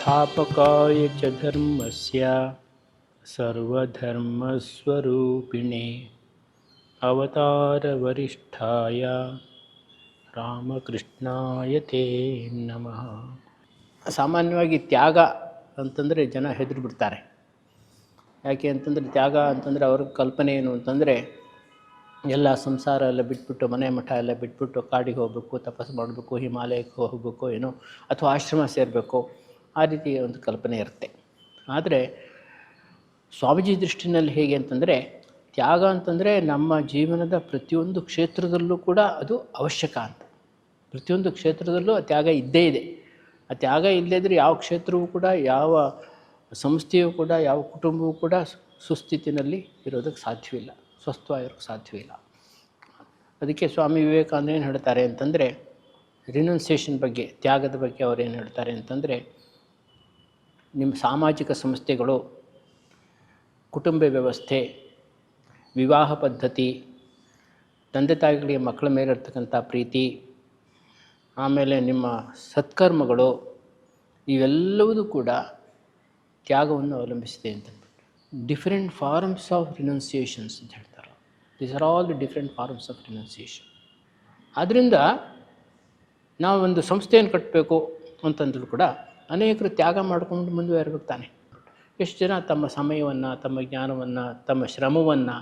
संस्थापकाय च धर्मस्य सर्वधर्मस्वरूपिणे अवतारवरिष्ठाय ರಾಮಕೃಷ್ಣಾಯ ತೇ ನಮಃ ಸಾಮಾನ್ಯವಾಗಿ ತ್ಯಾಗ ಅಂತಂದರೆ ಜನ ಹೆದರಿ ಬಿಡ್ತಾರೆ ಯಾಕೆ ಅಂತಂದರೆ ತ್ಯಾಗ ಅಂತಂದರೆ ಅವ್ರ ಕಲ್ಪನೆ ಏನು ಅಂತಂದರೆ ಎಲ್ಲ ಸಂಸಾರ ಎಲ್ಲ ಬಿಟ್ಬಿಟ್ಟು ಮನೆ ಮಠ ಎಲ್ಲ ಬಿಟ್ಬಿಟ್ಟು ಕಾಡಿಗೆ ಹೋಗಬೇಕು ತಪಸ್ಸು ಮಾಡಬೇಕು ಹಿಮಾಲಯಕ್ಕೆ ಹೋಗಬೇಕು ಏನೋ ಅಥವಾ ಆಶ್ರಮ ಸೇರಬೇಕು ಆ ರೀತಿ ಒಂದು ಕಲ್ಪನೆ ಇರುತ್ತೆ. ಆದರೆ ಸ್ವಾಮೀಜಿ ದೃಷ್ಟಿನಲ್ಲಿ ಹೇಗೆ ಅಂತಂದರೆ ತ್ಯಾಗ ಅಂತಂದರೆ ನಮ್ಮ ಜೀವನದ ಪ್ರತಿಯೊಂದು ಕ್ಷೇತ್ರದಲ್ಲೂ ಕೂಡ ಅದು ಅವಶ್ಯಕ ಅಂತ. ಪ್ರತಿಯೊಂದು ಕ್ಷೇತ್ರದಲ್ಲೂ ಆ ತ್ಯಾಗ ಇದ್ದೇ ಇದೆ. ಆ ತ್ಯಾಗ ಇಲ್ಲದಿದ್ದರೆ ಯಾವ ಕ್ಷೇತ್ರವೂ ಕೂಡ, ಯಾವ ಸಂಸ್ಥೆಯೂ ಕೂಡ, ಯಾವ ಕುಟುಂಬವೂ ಕೂಡ ಸುಸ್ಥಿತಿನಲ್ಲಿ ಇರೋದಕ್ಕೆ ಸಾಧ್ಯವಿಲ್ಲ ಸ್ವಸ್ಥವಾಗಿರೋಕ್ಕೆ ಸಾಧ್ಯವಿಲ್ಲ ಅದಕ್ಕೆ ಸ್ವಾಮಿ ವಿವೇಕಾನಂದ ಏನು ಹೇಳ್ತಾರೆ ಅಂತಂದರೆ ರಿನೌನ್ಸಿಯೇಷನ್ ಬಗ್ಗೆ, ತ್ಯಾಗದ ಬಗ್ಗೆ ಅವ್ರು ಏನು ಹೇಳ್ತಾರೆ ಅಂತಂದರೆ ನಿಮ್ಮ ಸಾಮಾಜಿಕ ಸಂಸ್ಥೆಗಳು ಕುಟುಂಬ ವ್ಯವಸ್ಥೆ, ವಿವಾಹ ಪದ್ಧತಿ, ತಂದೆ ತಾಯಿಗಳಿಗೆ ಮಕ್ಕಳ ಮೇಲೆ ಇರ್ತಕ್ಕಂಥ ಪ್ರೀತಿ, ಆಮೇಲೆ ನಿಮ್ಮ ಸತ್ಕರ್ಮಗಳು, ಇವೆಲ್ಲವೂ ಕೂಡ ತ್ಯಾಗವನ್ನು ಅವಲಂಬಿಸಿದೆ ಅಂತ ಡಿಫ್ರೆಂಟ್ ಫಾರ್ಮ್ಸ್ ಆಫ್ ರಿನೌನ್ಸಿಯೇಷನ್ಸ್ ಅಂತ ಹೇಳ್ತಾರೆ. These are all the different forms of renunciation ಆದ್ದರಿಂದ ನಾವು ಒಂದು ಸಂಸ್ಥೆಯನ್ನು ಕಟ್ಟಬೇಕು ಅಂತಂದ್ರೂ ಕೂಡ ಅನೇಕರು ತ್ಯಾಗ ಮಾಡಿಕೊಂಡು ಮುಂದುವರಿಬೇಕು ತಾನೆ ಎಷ್ಟು ಜನ ತಮ್ಮ ಸಮಯವನ್ನು, ತಮ್ಮ ಜ್ಞಾನವನ್ನು, ತಮ್ಮ ಶ್ರಮವನ್ನು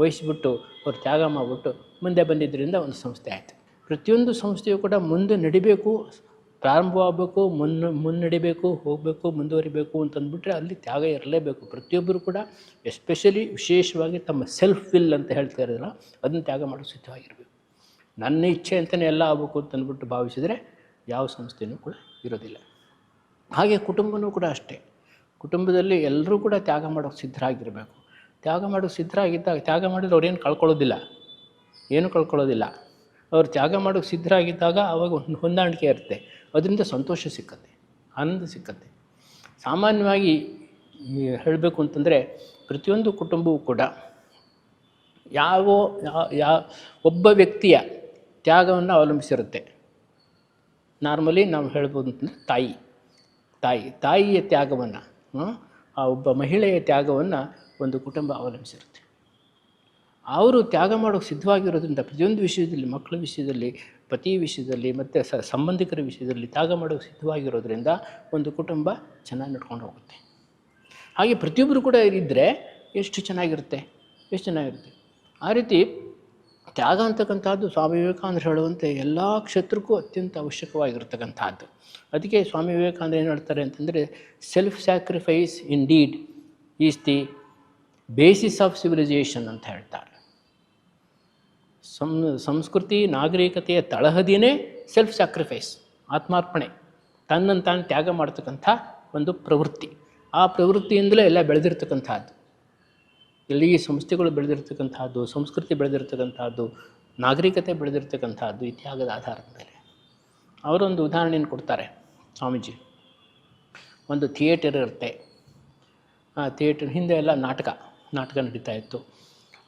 ವಹಿಸಿಬಿಟ್ಟು ಅವ್ರು ತ್ಯಾಗ ಮಾಡಿಬಿಟ್ಟು ಮುಂದೆ ಬಂದಿದ್ದರಿಂದ ಒಂದು ಸಂಸ್ಥೆ ಆಯಿತು. ಪ್ರತಿಯೊಂದು ಸಂಸ್ಥೆಯು ಕೂಡ ಮುಂದೆ ನಡಿಬೇಕು ಪ್ರಾರಂಭವಾಗಬೇಕು ಮುನ್ನ, ಮುನ್ನಡಿಬೇಕು, ಹೋಗಬೇಕು, ಮುಂದುವರಿಬೇಕು ಅಂತಂದ್ಬಿಟ್ರೆ ಅಲ್ಲಿ ತ್ಯಾಗ ಇರಲೇಬೇಕು. ಪ್ರತಿಯೊಬ್ಬರು ಕೂಡ ಎಸ್ಪೆಷಲಿ ವಿಶೇಷವಾಗಿ ತಮ್ಮ ಸೆಲ್ಫ್ ವಿಲ್ ಅಂತ ಹೇಳ್ತಾ ಇರೋದಿಲ್ಲ, ಅದನ್ನು ತ್ಯಾಗ ಮಾಡೋ ಸಿದ್ಧವಾಗಿರಬೇಕು. ನನ್ನ ಇಚ್ಛೆ ಅಂತಲೇ ಎಲ್ಲ ಆಗಬೇಕು ಅಂತಂದ್ಬಿಟ್ಟು ಭಾವಿಸಿದರೆ ಯಾವ ಸಂಸ್ಥೆಯೂ ಕೂಡ ಇರೋದಿಲ್ಲ. ಹಾಗೆ ಕುಟುಂಬನೂ ಕೂಡ ಅಷ್ಟೇ. ಕುಟುಂಬದಲ್ಲಿ ಎಲ್ಲರೂ ಕೂಡ ತ್ಯಾಗ ಮಾಡೋಕ್ಕೆ ಸಿದ್ಧರಾಗಿರಬೇಕು. ತ್ಯಾಗ ಮಾಡೋಕ್ಕೆ ಸಿದ್ಧರಾಗಿದ್ದಾಗ ತ್ಯಾಗ ಮಾಡಿದ್ರೆ ಅವ್ರೇನು ಕಳ್ಕೊಳ್ಳೋದಿಲ್ಲ. ಏನು ಕಳ್ಕೊಳ್ಳೋದಿಲ್ಲ. ಅವ್ರು ತ್ಯಾಗ ಮಾಡೋಕ್ಕೆ ಸಿದ್ಧರಾಗಿದ್ದಾಗ ಅವಾಗ ಒಂದು ಹೊಂದಾಣಿಕೆ ಇರುತ್ತೆ. ಅದರಿಂದ ಸಂತೋಷ ಸಿಕ್ಕತ್ತೆ. ಆನಂದ ಸಿಕ್ಕತ್ತೆ. ಸಾಮಾನ್ಯವಾಗಿ ಹೇಳಬೇಕು ಅಂತಂದರೆ ಪ್ರತಿಯೊಂದು ಕುಟುಂಬವೂ ಕೂಡ ಯಾವ ಯಾ, ಒಬ್ಬ ವ್ಯಕ್ತಿಯ ತ್ಯಾಗವನ್ನು ಅವಲಂಬಿಸಿರುತ್ತೆ. ನಾರ್ಮಲಿ ನಾವು ಹೇಳ್ಬೋದು ಅಂತಂದರೆ ತಾಯಿ. ತಾಯಿ, ತಾಯಿಯ ತ್ಯಾಗವನ್ನು ಆ ಒಬ್ಬ ಮಹಿಳೆಯ ತ್ಯಾಗವನ್ನು ಒಂದು ಕುಟುಂಬ ಅವಲಂಬಿಸಿರುತ್ತೆ. ಅವರು ತ್ಯಾಗ ಮಾಡೋಕ್ಕೆ ಸಿದ್ಧವಾಗಿರೋದ್ರಿಂದ ಪ್ರತಿಯೊಂದು ವಿಷಯದಲ್ಲಿ, ಮಕ್ಕಳ ವಿಷಯದಲ್ಲಿ, ಪತಿ ವಿಷಯದಲ್ಲಿ, ಮತ್ತು ಸ, ಸಂಬಂಧಿಕರ ವಿಷಯದಲ್ಲಿ ತ್ಯಾಗ ಮಾಡೋಕ್ಕೆ ಸಿದ್ಧವಾಗಿರೋದ್ರಿಂದ ಒಂದು ಕುಟುಂಬ ಚೆನ್ನಾಗಿ ನಡ್ಕೊಂಡು ಹೋಗುತ್ತೆ. ಹಾಗೆ ಪ್ರತಿಯೊಬ್ಬರು ಕೂಡ ಇದ್ದರೆ ಎಷ್ಟು ಚೆನ್ನಾಗಿರುತ್ತೆ? ಎಷ್ಟು ಚೆನ್ನಾಗಿರುತ್ತೆ? ಆ ರೀತಿ ತ್ಯಾಗ ಅಂತಕ್ಕಂಥದ್ದು ಸ್ವಾಮಿ ವಿವೇಕಾನಂದರು ಹೇಳುವಂತೆ ಎಲ್ಲ ಕ್ಷೇತ್ರಕ್ಕೂ ಅತ್ಯಂತ ಅವಶ್ಯಕವಾಗಿರ್ತಕ್ಕಂಥದ್ದು. ಅದಕ್ಕೆ ಸ್ವಾಮಿ ವಿವೇಕಾನಂದ ಏನು ಹೇಳ್ತಾರೆ ಅಂತಂದರೆ self sacrifice in deed is the basis of civilisation ಅಂತ ಹೇಳ್ತಾರೆ. ಸಂಸ್ಕೃತಿ, ನಾಗರಿಕತೆಯ ತಳಹದಿಯೇ ಸೆಲ್ಫ್ ಸ್ಯಾಕ್ರಿಫೈಸ್ ಆತ್ಮಾರ್ಪಣೆ ತನ್ನನ್ನು ತಾನು ತ್ಯಾಗ ಮಾಡ್ತಕ್ಕಂಥ ಒಂದು ಪ್ರವೃತ್ತಿ. ಆ ಪ್ರವೃತ್ತಿಯಿಂದಲೇ ಎಲ್ಲ ಬೆಳೆದಿರ್ತಕ್ಕಂಥದ್ದು. ಎಲ್ಲಿ ಸಂಸ್ಥೆಗಳು ಬೆಳೆದಿರ್ತಕ್ಕಂಥದ್ದು ಸಂಸ್ಕೃತಿ ಬೆಳೆದಿರ್ತಕ್ಕಂಥದ್ದು ನಾಗರಿಕತೆ ಬೆಳೆದಿರ್ತಕ್ಕಂಥದ್ದು ಇತಿಹಾಸದ ಆಧಾರದ ಮೇಲೆ. ಅವರೊಂದು ಉದಾಹರಣೆಯನ್ನು ಕೊಡ್ತಾರೆ ಸ್ವಾಮೀಜಿ. ಒಂದು ಥಿಯೇಟರ್ ಇರುತ್ತೆ. ಆ ಥಿಯೇಟರ್ ಹಿಂದೆ ಎಲ್ಲ ನಾಟಕ ನಾಟಕ ನಡೀತಾ ಇತ್ತು.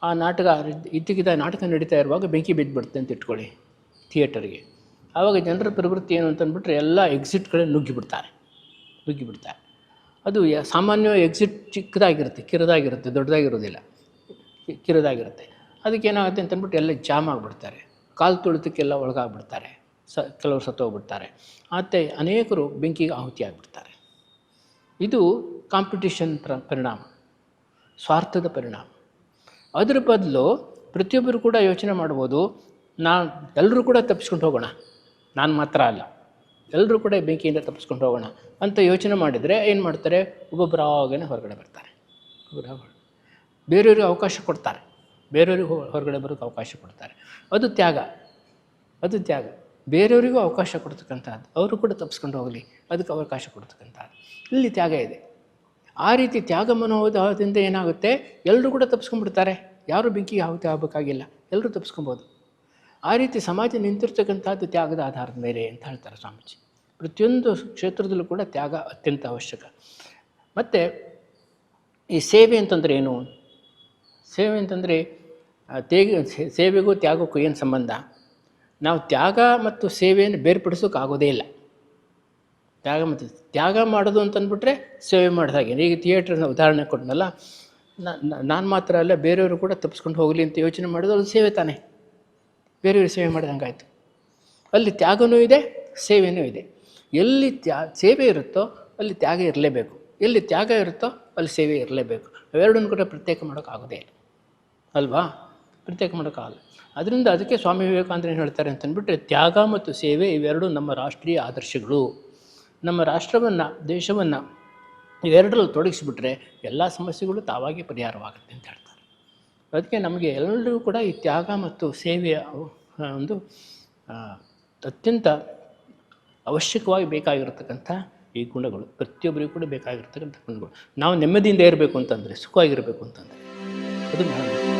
ಆ ನಾಟಕ ಇದ್ದಕ್ಕಿದ್ದ ನಾಟಕ ನಡೀತಾ ಇರುವಾಗ ಬೆಂಕಿ ಬಿದ್ದುಬಿಡುತ್ತೆ ಅಂತ ಇಟ್ಕೊಳ್ಳಿ ಥಿಯೇಟರ್ಗೆ. ಆವಾಗ ಜನರ ಪ್ರವೃತ್ತಿ ಏನು ಅಂತಂದ್ಬಿಟ್ರೆ ಎಲ್ಲ ಎಕ್ಸಿಟ್ಗಳೇ ನುಗ್ಗಿಬಿಡ್ತಾರೆ. ನುಗ್ಗಿಬಿಡ್ತಾರೆ. ಅದು ಸಾಮಾನ್ಯ ಸಾಮಾನ್ಯವಾಗಿ ಎಕ್ಸಿಟ್ ಚಿಕ್ಕದಾಗಿರುತ್ತೆ, ಕಿರಿದಾಗಿರುತ್ತೆ, ದೊಡ್ಡದಾಗಿರೋದಿಲ್ಲ. ಕಿರಿದಾಗಿರುತ್ತೆ. ಅದಕ್ಕೆ ಏನಾಗುತ್ತೆ ಅಂತಂದ್ಬಿಟ್ಟು ಎಲ್ಲ ಜಾಮ್ ಆಗಿಬಿಡ್ತಾರೆ. ಕಾಲು ತುಳಿತಕ್ಕೆಲ್ಲ ಒಳಗಾಗ್ಬಿಡ್ತಾರೆ. ಸ ಕೆಲವರು ಸತ್ತೋಗ್ಬಿಡ್ತಾರೆ ಮತ್ತು ಅನೇಕರು ಬೆಂಕಿಗೆ ಆಹುತಿ ಆಗಿಬಿಡ್ತಾರೆ. ಇದು ಕಾಂಪಿಟಿಷನ್ ಪ್ರ ಪರಿಣಾಮ. ಸ್ವಾರ್ಥದ ಪರಿಣಾಮ. ಅದರ ಬದಲು ಪ್ರತಿಯೊಬ್ಬರು ಕೂಡ ಯೋಚನೆ ಮಾಡ್ಬೋದು ನಾನು ಎಲ್ಲರೂ ಕೂಡ ತಪ್ಪಿಸ್ಕೊಂಡು ಹೋಗೋಣ. ನಾನು ಮಾತ್ರ ಅಲ್ಲ. ಎಲ್ಲರೂ ಕೂಡ ಬೆಂಕಿಯಿಂದ ತಪ್ಪಿಸ್ಕೊಂಡು ಹೋಗೋಣ ಅಂತ ಯೋಚನೆ ಮಾಡಿದರೆ ಏನು ಮಾಡ್ತಾರೆ? ಒಬ್ಬೊಬ್ಬರಾಗೇ ಹೊರಗಡೆ ಬರ್ತಾರೆ. ಬೇರೆಯವ್ರಿಗೆ ಅವಕಾಶ ಕೊಡ್ತಾರೆ. ಬೇರೆಯವ್ರಿಗೆ ಹೊರಗಡೆ ಬರೋಕ್ಕೆ ಅವಕಾಶ ಕೊಡ್ತಾರೆ. ಅದು ತ್ಯಾಗ. ಅದು ತ್ಯಾಗ. ಬೇರೆಯವರಿಗೂ ಅವಕಾಶ ಕೊಡ್ತಕ್ಕಂಥದ್ದು ಅವರು ಕೂಡ ತಪ್ಪಿಸ್ಕೊಂಡು ಹೋಗಲಿ. ಅದಕ್ಕೆ ಅವಕಾಶ ಕೊಡ್ತಕ್ಕಂಥದ್ದು ಇಲ್ಲಿ ತ್ಯಾಗ ಇದೆ. ಆ ರೀತಿ ತ್ಯಾಗ ಮನೋಭಾವದಿಂದ ಏನಾಗುತ್ತೆ? ಎಲ್ಲರೂ ಕೂಡ ತಪ್ಪಿಸ್ಕೊಂಡ್ಬಿಡ್ತಾರೆ. ಯಾರು ಬೆಂಕಿಗೆ ಆಹುತಿ ಆಗಬೇಕಾಗಿಲ್ಲ. ಎಲ್ಲರೂ ತಪ್ಪಿಸ್ಕೊಬೋದು. ಆ ರೀತಿ ಸಮಾಜ ನಿಂತಿರ್ತಕ್ಕಂಥದ್ದು ತ್ಯಾಗದ ಆಧಾರದ ಮೇಲೆ ಅಂತ ಹೇಳ್ತಾರೆ ಸ್ವಾಮೀಜಿ. ಪ್ರತಿಯೊಂದು ಕ್ಷೇತ್ರದಲ್ಲೂ ಕೂಡ ತ್ಯಾಗ ಅತ್ಯಂತ ಅವಶ್ಯಕ. ಮತ್ತು ಈ ಸೇವೆ ಅಂತಂದರೆ ಏನು? ಸೇವೆ ಅಂತಂದರೆ ತೇಗ ಸೇವೆಗೂ ತ್ಯಾಗಕ್ಕೂ ಏನು ಸಂಬಂಧ? ನಾವು ತ್ಯಾಗ ಮತ್ತು ಸೇವೆಯನ್ನು ಬೇರ್ಪಡಿಸೋಕ್ಕಾಗೋದೇ ಇಲ್ಲ. ತ್ಯಾಗ ಮತ್ತು ತ್ಯಾಗ ಮಾಡೋದು ಅಂತಂದ್ಬಿಟ್ರೆ ಸೇವೆ ಮಾಡಿದ ಹಾಗೆ. ಈಗ ಥಿಯೇಟ್ರನ್ನ ಉದಾಹರಣೆ ಕೊಟ್ಟನಲ್ಲ ನಾನು ಮಾತ್ರ ಅಲ್ಲ, ಬೇರೆಯವರು ಕೂಡ ತಪ್ಪಿಸ್ಕೊಂಡು ಹೋಗಲಿ ಅಂತ ಯೋಚನೆ ಮಾಡೋದು ಅದು ಸೇವೆ ತಾನೇ. ಬೇರೆಯವರು ಸೇವೆ ಮಾಡಿದಂಗಾಯಿತು. ಅಲ್ಲಿ ತ್ಯಾಗನೂ ಇದೆ ಸೇವೆಯೂ ಇದೆ. ಎಲ್ಲಿ ತ್ಯಾ, ಸೇವೆ ಇರುತ್ತೋ ಅಲ್ಲಿ ತ್ಯಾಗ ಇರಲೇಬೇಕು. ಎಲ್ಲಿ ತ್ಯಾಗ ಇರುತ್ತೋ ಅಲ್ಲಿ ಸೇವೆ ಇರಲೇಬೇಕು. ಅವೆರಡನ್ನು ಕೂಡ ಪ್ರತ್ಯೇಕ ಮಾಡೋಕ್ಕಾಗೋದೇ ಅಲ್ವಾ? ಪ್ರತ್ಯೇಕ ಮಾಡೋಕ್ಕಾಗಲ್ಲ ಅದರಿಂದ ಅದಕ್ಕೆ ಸ್ವಾಮಿ ವಿವೇಕಾನಂದ ಏನು ಹೇಳ್ತಾರೆ ಅಂತಂದ್ಬಿಟ್ರೆ ತ್ಯಾಗ ಮತ್ತು ಸೇವೆ ಇವೆರಡೂ ನಮ್ಮ ರಾಷ್ಟ್ರೀಯ ಆದರ್ಶಗಳು. ನಮ್ಮ ರಾಷ್ಟ್ರವನ್ನು, ದೇಶವನ್ನು ಇವೆರಡರಲ್ಲಿ ತೊಡಗಿಸಿಬಿಟ್ರೆ ಎಲ್ಲ ಸಮಸ್ಯೆಗಳು ತಾವಾಗಿ ಪರಿಹಾರವಾಗುತ್ತೆ ಅಂತ ಹೇಳ್ತಾರೆ. ಅದಕ್ಕೆ ನಮಗೆ ಎಲ್ಲರಿಗೂ ಕೂಡ ಈ ತ್ಯಾಗ ಮತ್ತು ಸೇವೆಯ ಒಂದು ಅತ್ಯಂತ ಅವಶ್ಯಕವಾಗಿ ಬೇಕಾಗಿರತಕ್ಕಂಥ ಈ ಗುಣಗಳು, ಪ್ರತಿಯೊಬ್ಬರಿಗೂ ಕೂಡ ಬೇಕಾಗಿರ್ತಕ್ಕಂಥ ಗುಣಗಳು ನಾವು ನೆಮ್ಮದಿಯಿಂದ ಇರಬೇಕು ಅಂತಂದರೆ, ಸುಖವಾಗಿರಬೇಕು ಅಂತಂದರೆ, ಅದು.